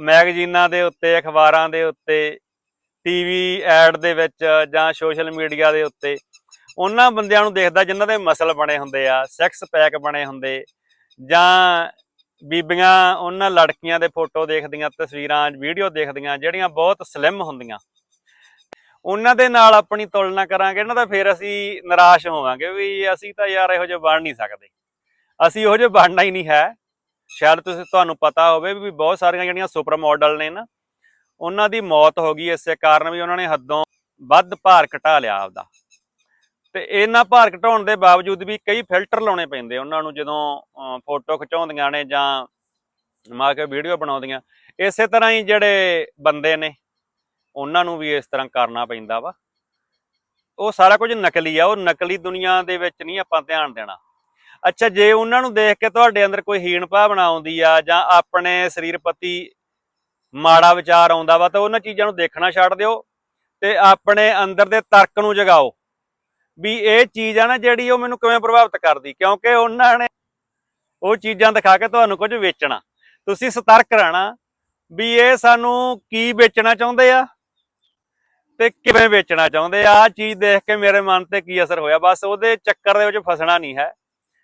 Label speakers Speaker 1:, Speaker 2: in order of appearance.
Speaker 1: ਮੈਗਜ਼ੀਨਾਂ ਦੇ ਉੱਤੇ, ਅਖਬਾਰਾਂ ਦੇ ਉੱਤੇ ਟੀਵੀ ਐਡ ਦੇ ਵਿੱਚ ਜਾਂ ਸੋਸ਼ਲ ਮੀਡੀਆ ਦੇ ਉੱਤੇ, ਉਹਨਾਂ ਬੰਦਿਆਂ ਨੂੰ ਦੇਖਦਾ ਜਿਨ੍ਹਾਂ ਦੇ ਮਸਲ ਬਣੇ ਹੁੰਦੇ ਆ ਸੈਕਸ ਪੈਕ ਬਣੇ ਹੁੰਦੇ, ਜਾਂ ਬੀਬੀਆਂ ਉਹਨਾਂ ਲੜਕੀਆਂ ਦੇ ਫੋਟੋ ਦੇਖਦੀਆਂ, ਤਸਵੀਰਾਂ ਵੀਡੀਓ ਦੇਖਦੀਆਂ, ਜਿਹੜੀਆਂ ਬਹੁਤ ਸਲਿਮ ਹੁੰਦੀਆਂ। ਉਹਨਾਂ ਦੇ ਨਾਲ ਆਪਣੀ ਤੁਲਨਾ ਕਰਾਂਗੇ ਨਾ ਤਾਂ ਫਿਰ ਅਸੀਂ ਨਿਰਾਸ਼ ਹੋਵਾਂਗੇ ਵੀ ਅਸੀਂ ਤਾਂ ਯਾਰ ਇਹੋ ਜਿਹੇ ਬਣ ਨਹੀਂ ਸਕਦੇ। ਅਸੀਂ ਇਹੋ ਜਿਹੇ ਬਣਨਾ ਹੀ ਨਹੀਂ ਹੈ। ਸ਼ਾਇਦ ਤੁਸੀਂ ਤੁਹਾਨੂੰ ਪਤਾ ਹੋਵੇ ਵੀ ਬਹੁਤ ਸਾਰੀਆਂ ਜਿਹੜੀਆਂ ਸੁਪਰ ਮਾਡਲ ਨੇ ਨਾ, ਉਹਨਾਂ ਦੀ ਮੌਤ ਹੋ ਗਈ, ਇਸੇ ਕਾਰਨ ਵੀ ਉਹਨਾਂ ਨੇ ਹੱਦੋਂ ਵੱਧ ਭਾਰ ਘਟਾ ਲਿਆ ਆਪਦਾ। ਤੇ ਇਹਨਾਂ ਭਾਰ ਘਟਾਉਣ ਦੇ ਬਾਵਜੂਦ ਵੀ ਕਈ ਫਿਲਟਰ ਲਾਉਣੇ ਪੈਂਦੇ ਉਹਨਾਂ ਨੂੰ ਜਦੋਂ ਫੋਟੋ ਖਿਚਾਉਂਦੀਆਂ ਨੇ ਜਾਂ ਮਾ ਕੇ ਵੀਡੀਓ ਬਣਾਉਂਦੀਆਂ, ਇਸੇ ਤਰ੍ਹਾਂ ਹੀ ਜਿਹੜੇ ਬੰਦੇ ਨੇ, ਉਹਨਾਂ ਨੂੰ ਵੀ ਇਸ ਤਰ੍ਹਾਂ ਕਰਨਾ ਪੈਂਦਾ ਵਾ। ਉਹ ਸਾਰਾ ਕੁਝ ਨਕਲੀ ਆ। ਉਹ ਨਕਲੀ ਦੁਨੀਆ ਦੇ ਵਿੱਚ ਨਹੀਂ ਆਪਾਂ ਧਿਆਨ ਦੇਣਾ। ਅੱਛਾ, ਜੇ ਉਹਨਾਂ ਨੂੰ ਦੇਖ ਕੇ ਤੁਹਾਡੇ ਅੰਦਰ ਕੋਈ ਹੀਣ ਭਾਵਨਾ ਆਉਂਦੀ ਆ ਜਾਂ ਆਪਣੇ ਸਰੀਰ ਪ੍ਰਤੀ ਮਾੜਾ ਵਿਚਾਰ ਆਉਂਦਾ ਵਾ, ਤਾਂ ਉਹਨਾਂ ਚੀਜ਼ਾਂ ਨੂੰ ਦੇਖਣਾ ਛੱਡ ਦਿਓ ਤੇ ਆਪਣੇ ਅੰਦਰ ਦੇ ਤਰਕ ਨੂੰ ਜਗਾਓ। ਵੀ ਇਹ ਚੀਜ਼ ਆ ਨਾ ਜਿਹੜੀ ਉਹ ਮੈਨੂੰ ਕਿਵੇਂ ਪ੍ਰਭਾਵਿਤ ਕਰਦੀ, ਕਿਉਂਕਿ ਉਹਨਾਂ ਨੇ ਉਹ ਚੀਜ਼ਾਂ ਦਿਖਾ ਕੇ ਤੁਹਾਨੂੰ ਕੁਝ ਵੇਚਣਾ। ਤੁਸੀਂ ਸਤਰਕ ਰਹਿਣਾ, ਵੀ ਇਹ ਸਾਨੂੰ ਕੀ ਵੇਚਣਾ ਚਾਹੁੰਦੇ ਆ ਤੇ ਕਿਵੇਂ ਵੇਚਣਾ ਚਾਹੁੰਦੇ ਆ। ਆ ਚੀਜ਼ ਦੇਖ ਕੇ ਮੇਰੇ ਮਨ ਤੇ ਕੀ ਅਸਰ ਹੋਇਆ, ਬਸ ਉਹਦੇ ਚੱਕਰ ਦੇ ਵਿੱਚ ਫਸਣਾ ਨਹੀਂ ਹੈ।